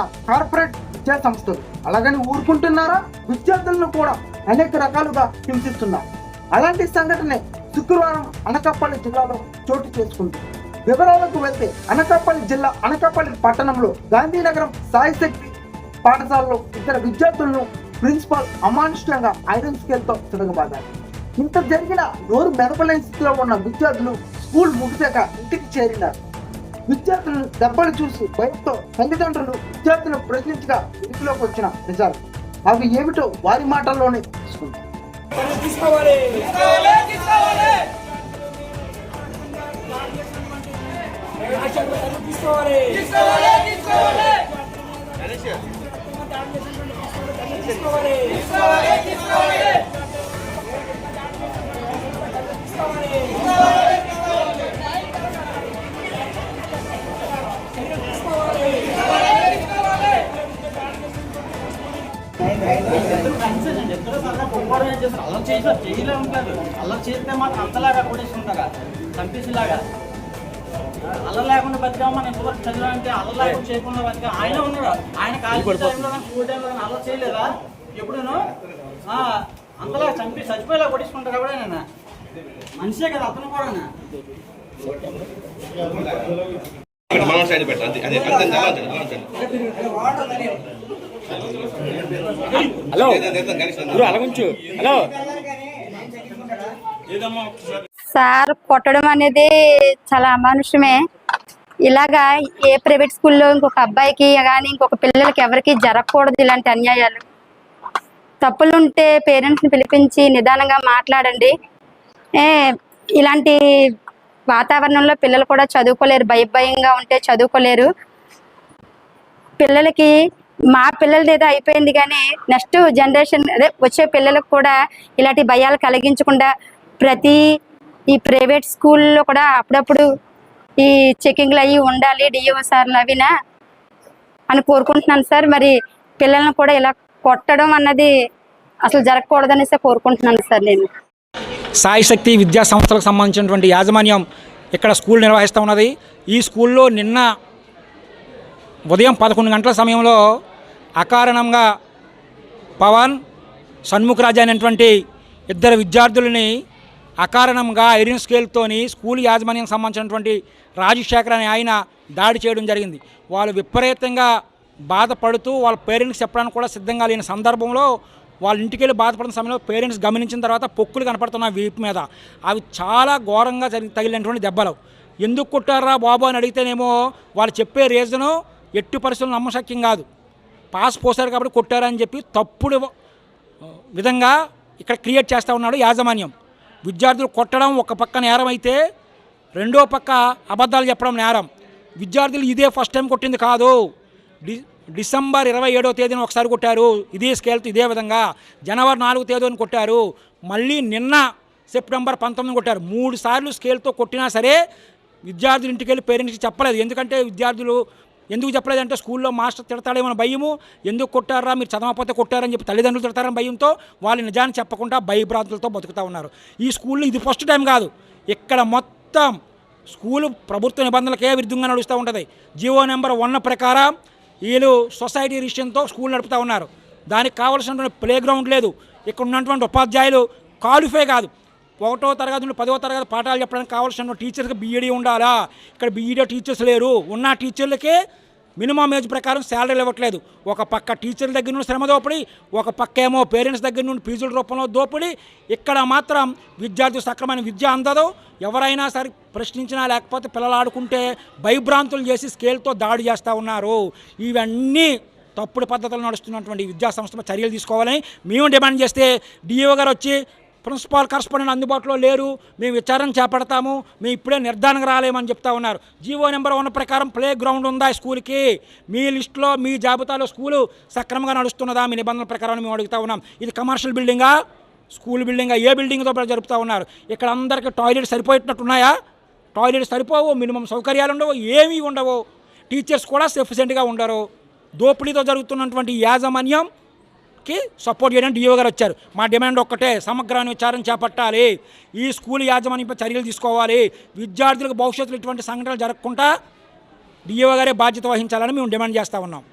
Corporate సంస్థలు. అలాగని ఊరుకుంటున్నారా? విద్యార్థులను కూడా అనేక రకాలుగా హింసిస్తున్నారు అలాంటి సంఘటనే శుక్రవారం అనకాపల్లి జిల్లాలో చోటు చేసుకుంది. వివరాలకు వెళ్తే అనకాపల్లి జిల్లా అనకాపల్లి పట్టణంలో గాంధీనగరం సాయిశక్తి పాఠశాలలో ఇద్దరు విద్యార్థులను ప్రిన్సిపాల్ అమానుష్యంగా ఐరన్ స్కేల్తో తిరగబాదారు. ఇంత జరిగిన నోరు మెదపలేని స్థితిలో ఉన్న విద్యార్థులు స్కూల్ ముగిశాక ఇంటికి చేరినారు. విద్యార్థులను దెబ్బలు చూసి భయంతో తల్లిదండ్రులు విద్యార్థులను ప్రశ్నించగా ఇంటిలోకి వచ్చిన నిజాలు. అవి ఏమిటో వారి మాటల్లోనే తీసుకుంటాం తీసుకోవాలి తీసుకోవాలి తీసుకోవాలి అలా చేసిన జైలే ఉంటారు అలా చేస్తే మాకు అంతలాగా కొడేసుకుంటారా చంపేసేలాగా. అల్ల లేకుండా బతికామా? నేను ఇంతవరకు చదివాలంటే అల్ల లేకుండా చేయకుండా బతికా. ఆయన ఉన్నాడు. ఆయన కాలేజ్ టైంలో స్కూల్ టైంలో అలా చేయలేదా? ఎప్పుడూను? ఆ, అంతలాగా చంపి చచ్చిపోయేలా కొట్టేసుకుంటారు ఎవడైనా మనిషే కదా అతను కూడా మనం సైడ్ పెట్టాలి అంతే అదే అంతే అలా అలా హలో. గురు అలాగుంచు. హలో. సార్ కొట్టడం అనేది చాలా అమానుషమే. ఇలాగా ఏ ప్రైవేట్ స్కూల్లో ఇంకొక అబ్బాయికి కానీ ఇంకొక పిల్లలకి ఎవరికి జరగకూడదు ఇలాంటి అన్యాయాలు. తప్పులుంటే పేరెంట్స్ని పిలిపించి నిదానంగా మాట్లాడండి. ఏ ఇలాంటి వాతావరణంలో పిల్లలు కూడా చదువుకోలేరు భయ భయంగా ఉంటే చదువుకోలేరు. పిల్లలకి మా పిల్లలది ఏదో అయిపోయింది కానీ నెక్స్ట్ జనరేషన్ అదే వచ్చే పిల్లలకు కూడా ఇలాంటి భయాలు కలిగించకుండా ప్రతి ఈ ప్రైవేట్ స్కూల్లో కూడా అప్పుడప్పుడు ఈ చెకింగ్లు అవి ఉండాలి డిఓ సార్లు అవినా అని కోరుకుంటున్నాను సార్. మరి పిల్లల్ని కూడా ఇలా కొట్టడం అన్నది అసలు జరగకూడదనేసి కోరుకుంటున్నాను సార్ నేను. సాయి శక్తి విద్యా సంస్థలకు సంబంధించినటువంటి యాజమాన్యం ఇక్కడ స్కూల్ నిర్వహిస్తూ ఉన్నది. ఈ స్కూల్లో నిన్న ఉదయం పదకొండు గంటల సమయంలో అకారణంగా పవన్ షణ్ముఖరాజు అనేటువంటి ఇద్దరు విద్యార్థులని అకారణంగా ఐరన్ స్కేల్తోని స్కూల్ యాజమాన్యం సంబంధించినటువంటి రాజశేఖర్ అనే ఆయన దాడి చేయడం జరిగింది. వాళ్ళు విపరీతంగా బాధపడుతూ వాళ్ళ పేరెంట్స్ చెప్పడానికి కూడా సిద్ధంగా లేని సందర్భంలో వాళ్ళ ఇంటికి వెళ్ళి బాధపడిన సమయంలో పేరెంట్స్ గమనించిన తర్వాత పొక్కులు కనపడుతున్నాయి వీపు మీద. అవి చాలా ఘోరంగా జరిగి తగిలినటువంటి దెబ్బలు. ఎందుకు కొట్టారా బాబు అని అడిగితేనేమో వాళ్ళు చెప్పే రీజను ఎట్టి పరిస్థితులు నమ్మశక్యం కాదు. పాస్ పోసారు కాబట్టి కొట్టారని చెప్పి తప్పుడు విధంగా ఇక్కడ క్రియేట్ చేస్తూ ఉన్నాడు యాజమాన్యం. విద్యార్థులు కొట్టడం ఒక పక్క నేరం అయితే రెండో పక్క అబద్ధాలు చెప్పడం నేరం. విద్యార్థులు ఇదే ఫస్ట్ టైం కొట్టింది కాదు. డి డిసెంబర్ ఇరవై ఏడో తేదీన ఒకసారి కొట్టారు. ఇదే స్కేల్తో ఇదే విధంగా జనవరి నాలుగు తేదీని కొట్టారు. మళ్ళీ నిన్న సెప్టెంబర్ పంతొమ్మిది కొట్టారు. మూడు సార్లు స్కేల్తో కొట్టినా సరే విద్యార్థులు ఇంటికి వెళ్ళి పేరెంట్స్కి చెప్పలేదు. ఎందుకంటే విద్యార్థులు ఎందుకు చెప్పలేదంటే స్కూల్లో మాస్టర్ తిడతాడేమో భయము. ఎందుకు కొట్టారా? మీరు చదవకపోతే కొట్టారని చెప్పి తల్లిదండ్రులు తిడతారని భయంతో వాళ్ళు నిజాన్ని చెప్పకుండా భయభ్రాంతులతో బతుకుతూ ఉన్నారు. ఈ స్కూల్లో ఇది ఫస్ట్ టైం కాదు. ఇక్కడ మొత్తం స్కూలు ప్రభుత్వ నిబంధనలకే విరుద్ధంగా నడుస్తూ ఉంటుంది. జియో నెంబర్ వన్ ప్రకారం వీళ్ళు సొసైటీ విషయంతో స్కూల్ నడుపుతూ ఉన్నారు. దానికి కావాల్సినటువంటి ప్లే గ్రౌండ్ లేదు. ఇక్కడ ఉన్నటువంటి ఉపాధ్యాయులు క్వాలిఫై కాదు. ఒకటో తరగతి నుండి పదవ తరగతి పాఠాలు చెప్పడానికి కావాల్సిన టీచర్కి బీఈడీ ఉండాలా? ఇక్కడ బీఈడీ టీచర్స్ లేరు. ఉన్న టీచర్లకే మినిమం ఏజ్ ప్రకారం శాలరీలు ఇవ్వట్లేదు. ఒక పక్క టీచర్ల దగ్గర నుండి శ్రమ దోపిడి ఒక పక్క ఏమో పేరెంట్స్ దగ్గర నుండి ఫీజుల రూపంలో దోపిడి. ఇక్కడ మాత్రం విద్యార్థులు సక్రమైన విద్య అందదు. ఎవరైనా సరే ప్రశ్నించినా లేకపోతే పిల్లలు ఆడుకుంటే భయభ్రాంతులు చేసి స్కేల్తో దాడి చేస్తూ ఉన్నారు. ఇవన్నీ తప్పుడు పద్ధతులు నడుస్తున్నటువంటి విద్యా సంస్థ చర్యలు తీసుకోవాలని మేము డిమాండ్ చేస్తే డిఓ గారు వచ్చి ప్రిన్సిపాల్ కరస్పాండెంట్ అందుబాటులో లేరు. మేము విచారణ చేపడతాము. మేము ఇప్పుడే నిర్ధారణకు రాలేమని చెప్తా ఉన్నారు. జీవో నెంబర్ వన్ ప్రకారం ప్లే గ్రౌండ్ ఉందా స్కూల్కి? మీ లిస్టులో మీ జాబితాలో స్కూలు సక్రమంగా నడుస్తున్నదా? మీ నిబంధనల ప్రకారం మేము అడుగుతా ఉన్నాం. ఇది కమర్షియల్ బిల్డింగా? స్కూల్ బిల్డింగా? ఏ బిల్డింగ్తో జరుపుతూ ఉన్నారు? ఇక్కడ అందరికీ టాయిలెట్ సరిపోయేటట్టున్నాయా టాయిలెట్ సరిపోవు మినిమం సౌకర్యాలు ఉండవు ఏమీ ఉండవు. టీచర్స్ కూడా సఫిషియెంట్గా ఉండరు. దోపిడీతో జరుగుతున్నటువంటి యాజమాన్యం కి సపోర్ట్ చేయడానికి డిఓ గారు వచ్చారు. మా డిమాండ్ ఒక్కటే సమగ్రమైన విచారణ చేపట్టాలి. ఈ స్కూల్ యాజమాన్యంపై చర్యలు తీసుకోవాలి. విద్యార్థులకు భవిష్యత్తులో ఇటువంటి సంఘటనలు జరగకుండా డిఓ గారే బాధ్యత వహించాలని మేము డిమాండ్ చేస్తూ ఉన్నాం.